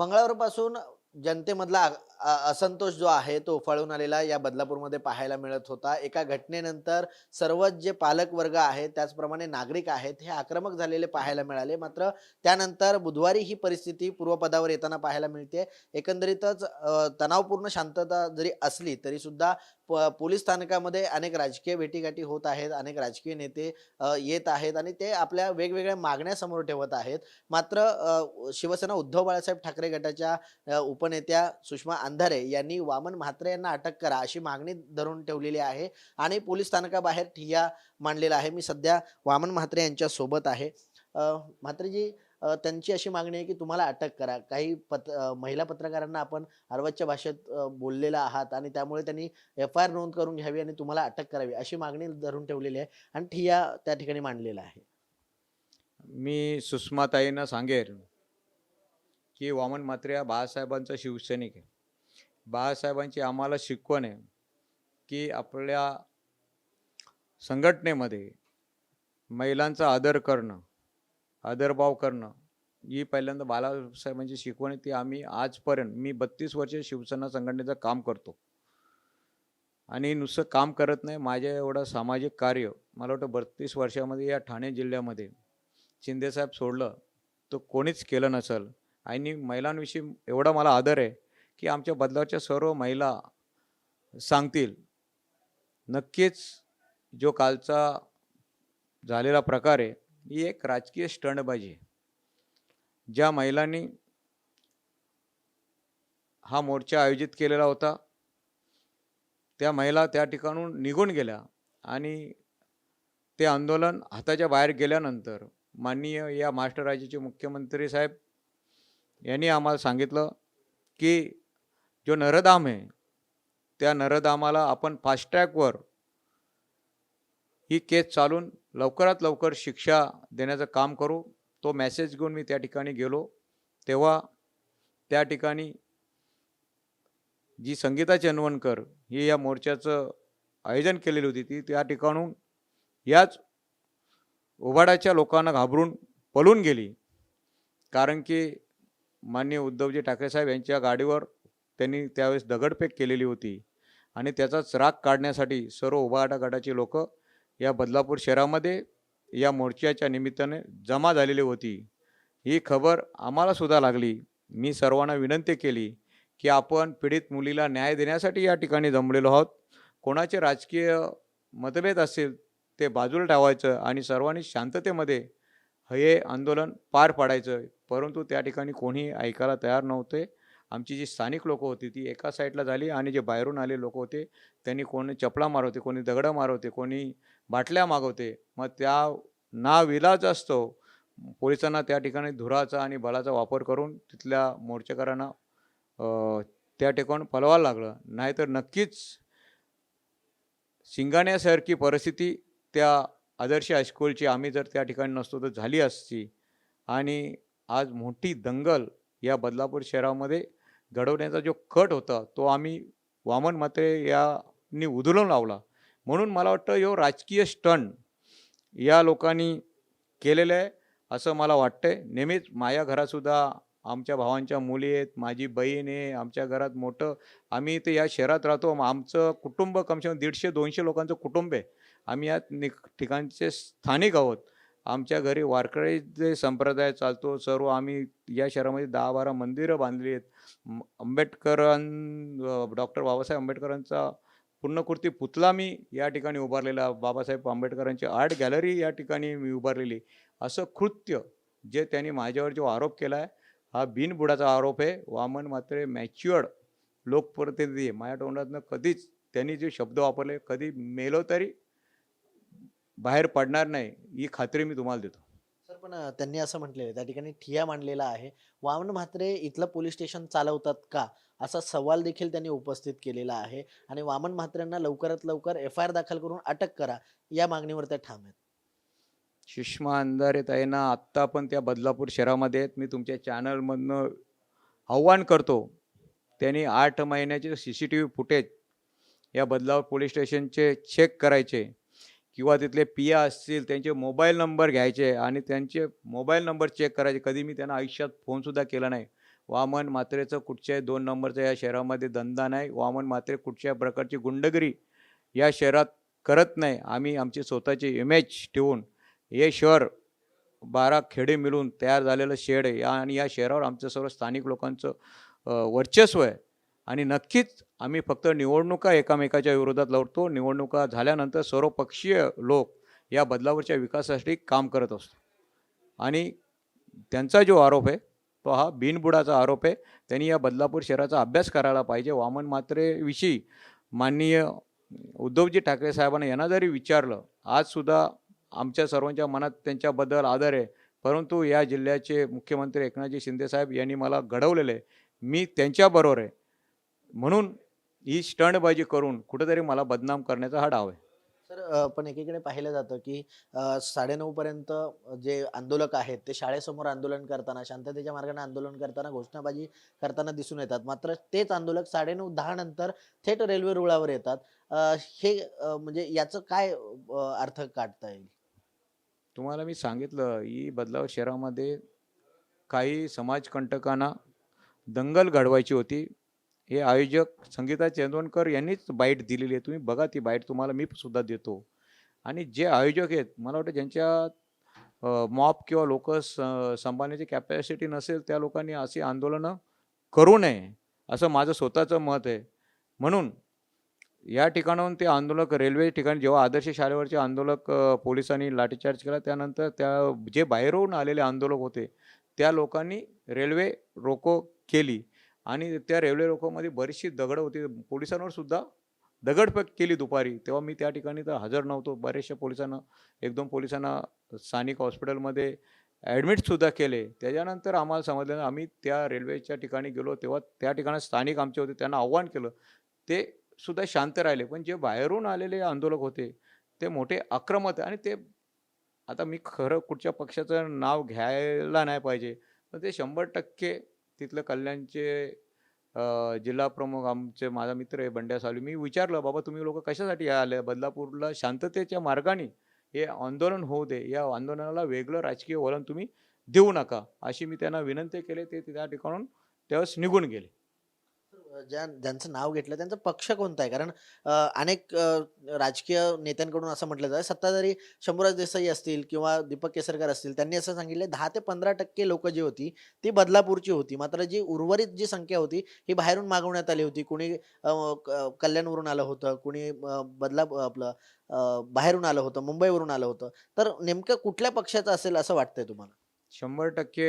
मंगळवारपासून जनतेमधला असंतोष जो आहे तो उफाळून आलेला या बदलापूरमध्ये पाहायला मिळत होता. एका घटनेनंतर सर्वच जे पालक वर्ग आहेत त्याचप्रमाणे नागरिक आहेत हे आक्रमक झालेले पाहायला मिळाले. मात्र त्यानंतर बुधवारी ही परिस्थिती पूर्वपदावर येताना पाहायला मिळते. एकंदरीतच तणावपूर्ण शांतता जरी असली तरी सुद्धा प- पोलीस स्थानकामध्ये अनेक राजकीय भेटीगाठी होत आहेत अनेक राजकीय नेते येत आहेत आणि ते आपल्या वेगवेगळ्या मागण्या समोर ठेवत आहेत. मात्र शिवसेना उद्धव बाळासाहेब ठाकरे गटाच्या उप उपनेत्या सुषमा अंधारे यांनी वामन म्हात्रे यांना अटक करा अशी मागणी धरून ठेवलेली आहे आणि पोलीस स्थानकाबाहेर ठिय्या मांडलेला आहे. मी सध्या वामन म्हात्रे यांच्या सोबत आहे. म्हात्रेजी त्यांची अशी मागणी आहे की तुम्हाला अटक करा. काही पत महिला पत्रकारांना आपण अर्वाच्या भाषेत बोललेला आहात आणि त्यामुळे त्यांनी एफ आय आर नोंद करून घ्यावी आणि तुम्हाला अटक करावी अशी मागणी धरून ठेवलेली आहे आणि ठिय्या त्या ठिकाणी मांडलेला आहे. मी सुषमाताईंना सांगेन. की वामन मात्रे हा बाळासाहेबांचा शिवसैनिक आहे. बाळासाहेबांची आम्हाला शिकवण आहे की आपल्या संघटनेमध्ये महिलांचा आदर करणं आदरभाव करणं ही पहिल्यांदा बाळासाहेबांची शिकवण आहे. ती आम्ही आजपर्यंत मी बत्तीस वर्ष शिवसेना संघटनेचं काम करतो. आणि नुसतं काम करत नाही माझ्या एवढं सामाजिक कार्य मला वाटतं बत्तीस वर्षामध्ये या ठाणे जिल्ह्यामध्ये शिंदेसाहेब सोडलं तर कोणीच केलं नसेल. आणि महिलांविषयी एवढा मला आदर आहे की आमच्या बदलावच्या सर्व महिला सांगतील. नक्कीच जो कालचा झालेला प्रकार आहे ही एक राजकीय स्टंडबाजी आहे. ज्या महिलांनी हा मोर्चा आयोजित केलेला होता त्या महिला त्या ठिकाणून निघून गेल्या आणि ते आंदोलन हाताच्या बाहेर गेल्यानंतर माननीय या महाराष्ट्र राज्याचे मुख्यमंत्री साहेब यांनी आम्हाला सांगितलं की जो नरधाम आहे त्या नरधामाला आपण फास्टॅगवर ही केस चालून लवकरात लवकर शिक्षा देण्याचं काम करू. तो मेसेज घेऊन मी त्या ठिकाणी गेलो. तेव्हा त्या ठिकाणी जी संगीता चंदवणकर ही या मोर्चाचं आयोजन केलेली होती ती त्या ठिकाणून याच उभाडाच्या लोकांना घाबरून पळून गेली. कारण की माननीय उद्धवजी ठाकरे साहेब यांच्या गाडीवर त्यांनी त्यावेळेस दगडफेक केलेली होती. आणि त्याचाच राग काढण्यासाठी सर्व उभाटा गटाची लोक या बदलापूर शहरामध्ये या मोर्चाच्या निमित्ताने जमा झालेली होती. ही खबर आम्हालासुद्धा लागली. मी सर्वांना विनंती केली की आपण पीडित मुलीला न्याय देण्यासाठी या ठिकाणी जमलेलो आहोत. कोणाचे राजकीय मतभेद असतील ते बाजूला ठेवायचं आणि सर्वांनी शांततेमध्ये हे आंदोलन पार पाडायचं. परंतु त्या ठिकाणी कोणी ऐकायला तयार नव्हते. आमची जी स्थानिक लोकं होती ती एका साईडला झाली आणि जे बाहेरून आले लोक होते त्यांनी कोणी चपला मारवते कोणी दगडं मारवते कोणी बाटल्या मागवते मग त्या ना विलाज असतो. पोलिसांना त्या ठिकाणी धुराचा आणि बलाचा वापर करून तिथल्या मोर्चेकरांना त्या ठिकाणी पलवायला लागलं. नाहीतर नक्कीच शिंगाण्यासारखी परिस्थिती त्या आदर्श हायस्कूलची आम्ही जर त्या ठिकाणी नसतो तर झाली असती. आणि आज मोठी दंगल या बदलापूर शहरामध्ये घडवण्याचा जो कट होता तो आम्ही वामन मात्रे यांनी उधळून लावला. म्हणून मला वाटतं यो राजकीय स्टंट या लोकांनी केलेलं आहे असं मला वाटतंय. नेहमीच माझ्या घरातसुद्धा आमच्या भावांच्या मुली आहेत माझी बहीण आहे आमच्या घरात मोठं. आम्ही इथे या शहरात राहतो. मग आमचं कुटुंब कमसे कम दीडशे दोनशे लोकांचं कुटुंब आहे. आम्ही या ठिकाणचे स्थानिक आहोत. आमच्या घरी वारकरी जे संप्रदाय चालतो सर्व आम्ही या शहरामध्ये दहा बारा मंदिरं बांधली आहेत. आंबेडकरां डॉक्टर बाबासाहेब आंबेडकरांचा पूर्णकृती पुतला मी या ठिकाणी उभारलेला. बाबासाहेब आंबेडकरांची आर्ट गॅलरी या ठिकाणी मी उभारलेली. असं कृत्य जे त्यांनी माझ्यावर जो आरोप केला आहे हा बिनबुडाचा आरोप आहे. वामन मात्र मॅच्युअर्ड लोकप्रतिनिधी आहे. माझ्या तोंडातनं कधीच त्यांनी जे शब्द वापरले कधी मेलो तरी बाहेर पडणार नाही ही खात्री मी तुम्हाला देतो. सर पण त्यांनी असं म्हटलेलं आहे त्या ठिकाणी ठिया मांडलेला आहे. वामन म्हात्रे इथलं पोलीस स्टेशन चालवतात का? असा सवाल देखील त्यांनी उपस्थित केलेला आहे. आणि वामन म्हात्रेंना लवकरात लवकर एफ आय आर दाखल करून अटक करा या मागणीवर त्या ठाम आहेत. सुषमा अंधारे ताईंना आत्ता पण त्या बदलापूर शहरामध्ये आहेत. मी तुमच्या चॅनलमधनं आव्हान करतो त्यांनी आठ महिन्याचे C C T V footage या बदलापूर पोलीस स्टेशनचे चेक करायचे. किंवा तिथले पिया असतील त्यांचे मोबाईल नंबर घ्यायचे आणि त्यांचे मोबाईल नंबर चेक करायचे. कधी मी त्यांना आयुष्यात फोनसुद्धा केला नाही. वामन मात्रेचं कुठच्याही दोन नंबरचं या शहरामध्ये धंदा नाही. वामन मात्रे कुठच्याही प्रकारची गुंडगिरी या शहरात करत नाही. आम्ही आमची स्वतःची इमेज ठेवून हे शहर बारा खेडे मिळून तयार झालेलं शेड आहे. या आणि या शहरावर आमचं सर्व स्थानिक लोकांचं वर्चस्व आहे. आणि नक्कीच आम्ही फक्त निवडणुका एकामेकाच्या विरोधात लढतो. निवडणुका झाल्यानंतर सर्वपक्षीय लोक या बदलावरच्या विकासासाठी काम करत असतो आणि त्यांचा जो आरोप आहे तो हा बिनबुडाचा आरोप आहे. त्यांनी या बदलापूर शहराचा अभ्यास करायला पाहिजे. वामन मात्रेविषयी माननीय उद्धवजी ठाकरे साहेबांना यांना जरी विचारलं आजसुद्धा आमच्या सर्वांच्या मनात त्यांच्याबद्दल आदर आहे. परंतु या जिल्ह्याचे मुख्यमंत्री एकनाथजी शिंदेसाहेब यांनी मला घडवलेले मी त्यांच्याबरोबर आहे. म्हणून ही स्टंटबाजी करून कुठेतरी मला बदनाम करण्याचा हा डाव आहे. सर पण एकीकडे पाहिलं जातं की साडेनऊ पर्यंत जे आंदोलक आहेत ते शाळेसमोर आंदोलन करताना शांततेच्या मार्गाने आंदोलन करताना घोषणाबाजी करताना दिसून येतात. मात्र तेच आंदोलक साडेनऊ दहा नंतर थेट रेल्वे रुळावर येतात. हे म्हणजे याचं काय अर्थ काढता येईल? तुम्हाला मी सांगितलं ही बदलाव शहरामध्ये काही समाजकंटकांना दंगल घडवायची होती. हे आयोजक संगीता चेंदवणकर यांनीच बाईट दिलेली आहे. तुम्ही बघा ती बाईट तुम्हाला मी सुद्धा देतो. आणि जे आयोजक आहेत मला वाटतं ज्यांच्या मॉप किंवा लोक सांभाळण्याची कॅपॅसिटी नसेल त्या लोकांनी अशी आंदोलनं करू नये असं माझं स्वतःचं मत आहे. म्हणून या ठिकाणाहून ते आंदोलक रेल्वे ठिकाणी जेव्हा आदर्श शाळेवरचे आंदोलक पोलिसांनी लाठीचार्ज केला त्यानंतर त्या जे बाहेरून आलेले आंदोलक होते त्या लोकांनी रेल्वे रोको केली. आणि त्या रेल्वे रोकोमध्ये बरीचशी दगडं होती. पोलिसांवर सुद्धा दगडफेक केली दुपारी. तेव्हा मी त्या ठिकाणी तर हजर नव्हतो. बऱ्याचशा पोलिसांना एक दोन पोलिसांना स्थानिक हॉस्पिटलमध्ये ॲडमिटसुद्धा केले. त्याच्यानंतर आम्हाला समजलं आम्ही त्या रेल्वेच्या ठिकाणी गेलो. तेव्हा त्या ठिकाणी स्थानिक आमचे होते. त्यांना आव्हान केलं. ते सुद्धा शांत राहिले. पण जे बाहेरून आलेले आंदोलक होते ते मोठे आक्रमक आणि ते आता मी खरं कुठच्या पक्षाचं नाव घ्यायला नाही पाहिजे पण ते शंभर टक्के तिथलं कल्याणचे जिल्हा प्रमुख आमचे माझा मित्र आहे बंड्या सावली मी विचारलं बाबा तुम्ही लोक कशासाठी आले? बदलापूरला शांततेच्या मार्गाने हे आंदोलन होऊ दे. या आंदोलनाला वेगळं राजकीय वळण तुम्ही देऊ नका. अशी मी त्यांना विनंती केली. ते त्या ठिकाणून त्यावेळेस निघून गेले. ज्या ज्यांचं नाव घेतलं त्यांचा पक्ष कोणता आहे? कारण अनेक राजकीय नेत्यांकडून असं म्हटलं जातं सत्ताधारी शंभूराज देसाई असतील किंवा दीपक केसरकर असतील त्यांनी असं सांगितलं दहा ते पंधरा टक्के लोक जी होती ती बदलापूरची होती. मात्र जी उर्वरित जी संख्या होती ही बाहेरून मागवण्यात आली होती. कुणी क- कल्याणवरून आलं होतं कुणी बदला आपलं बाहेरून आलं होतं मुंबईवरून आलं होतं. तर नेमकं कुठल्या पक्षाचं असेल असं वाटतंय तुम्हाला? शंभर टक्के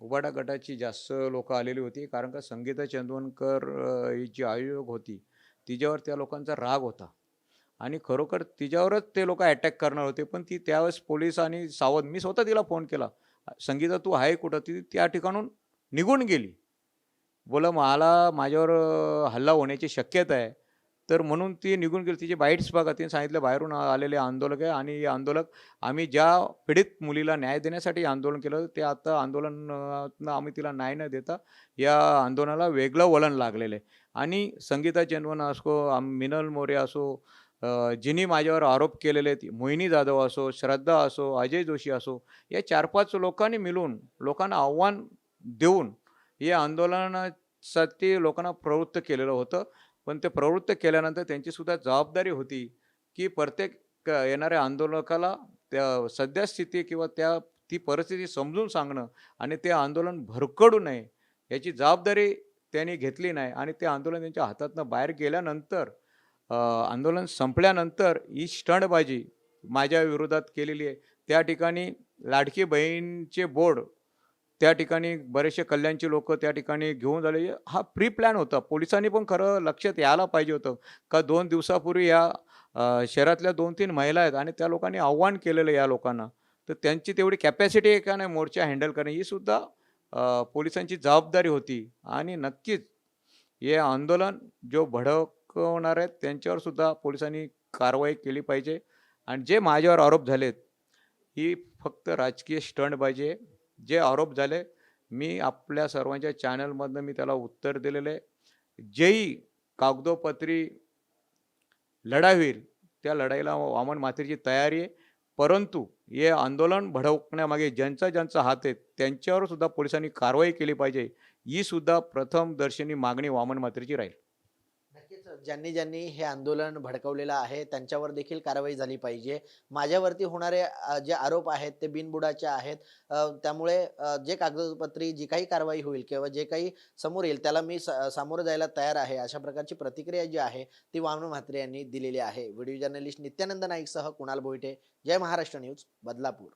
उबाडा गटाची जास्त लोक आलेली होती कारण का संगीता चंदवणकर ही जी आयोजक होती तिच्यावर त्या लोकांचा राग होता. आणि खरोखर तिच्यावरच ते लोक अटॅक करणार होते पण ती त्यावेळेस पोलीस आणि सावध मी स्वतः तिला फोन केला. संगीता तू आहे कुठं? ती त्या ठिकाणून निघून गेली. बोला मला माझ्यावर हल्ला होण्याची शक्यता आहे. तर म्हणून ती निघून गेली. तिचे बाईट्स बघा तिने सांगितलं बाहेरून आलेले आंदोलक आहे आणि हे आंदोलक आम्ही ज्या पीडित मुलीला न्याय देण्यासाठी आंदोलन केलं ते आता आंदोलन आम्ही तिला न्याय न देता या आंदोलनाला वेगळं वळण लागलेलं आहे. आणि संगीता चेनवन असो मिनल मोरे असो जिनी माझ्यावर आरोप केलेले आहेत मोहिनी जाधव असो श्रद्धा असो अजय जोशी असो या चार पाच लोकांनी मिळून लोकांना आव्हान देऊन या आंदोलनासाठी लोकांना प्रवृत्त केलेलं होतं. पण ते प्रवृत्त केल्यानंतर त्यांचीसुद्धा जबाबदारी होती की प्रत्येक येणाऱ्या आंदोलकाला त्या सद्यस्थिती किंवा त्या ती परिस्थिती समजून सांगणं आणि ते आंदोलन भरकडू नये याची जबाबदारी त्यांनी घेतली नाही आणि ते आंदोलन त्यांच्या हातातनं बाहेर गेल्यानंतर आंदोलन संपल्यानंतर ही स्टंटबाजी माझ्या विरोधात केलेली आहे. त्या ठिकाणी लाडकी बहीणचे बोर्ड त्या ठिकाणी बरेचसे कल्याणचे लोक त्या ठिकाणी घेऊन झाले. हा प्री प्लॅन होता. पोलिसांनी पण खरं लक्षात यायला पाहिजे होतं. का दोन दिवसापूर्वी या शहरातल्या दोन तीन महिला आहेत आणि त्या लोकांनी आव्हान केलेलं या लोकांना. तर त्यांची तेवढी कॅपॅसिटी आहे का नाही मोर्चा हँडल करणे? ही सुद्धा पोलिसांची जबाबदारी होती. आणि नक्कीच हे आंदोलन जो भडकवणार आहेत त्यांच्यावर सुद्धा पोलिसांनी कारवाई केली पाहिजे. आणि जे माझ्यावर आरोप झालेत ही फक्त राजकीय स्टंट पाहिजे जे आरोप झाले मी आपल्या सर्वांच्या चॅनलमधनं मी त्याला उत्तर दिलेलं आहे. जेही कागदोपत्री लढाई होईल त्या लढाईला वामन मातेची तयारी आहे. परंतु हे आंदोलन भडवण्यामागे ज्यांचा ज्यांचा हात आहे त्यांच्यावर सुद्धा पोलिसांनी कारवाई केली पाहिजे. ही सुद्धा प्रथम दर्शनी मागणी वामन मात्रेची राहील. ज्यांनी ज्यांनी हे आंदोलन भडकवलेलं आहे त्यांच्यावर देखील कारवाई झाली पाहिजे. माझ्यावरती होणारे जे आरोप आहेत ते बिनबुडाचे आहेत. त्यामुळे जे कागदपत्री जी काही कारवाई होईल किंवा जे काही समोर येईल त्याला मी स- सामोरं जायला तयार आहे. अशा प्रकारची प्रतिक्रिया जी आहे ती वामन म्हात्रे यांनी दिलेली आहे. व्हिडिओ जर्नलिस्ट नित्यानंद नाईकसह कुणाल भोईटे जय महाराष्ट्र न्यूज बदलापूर.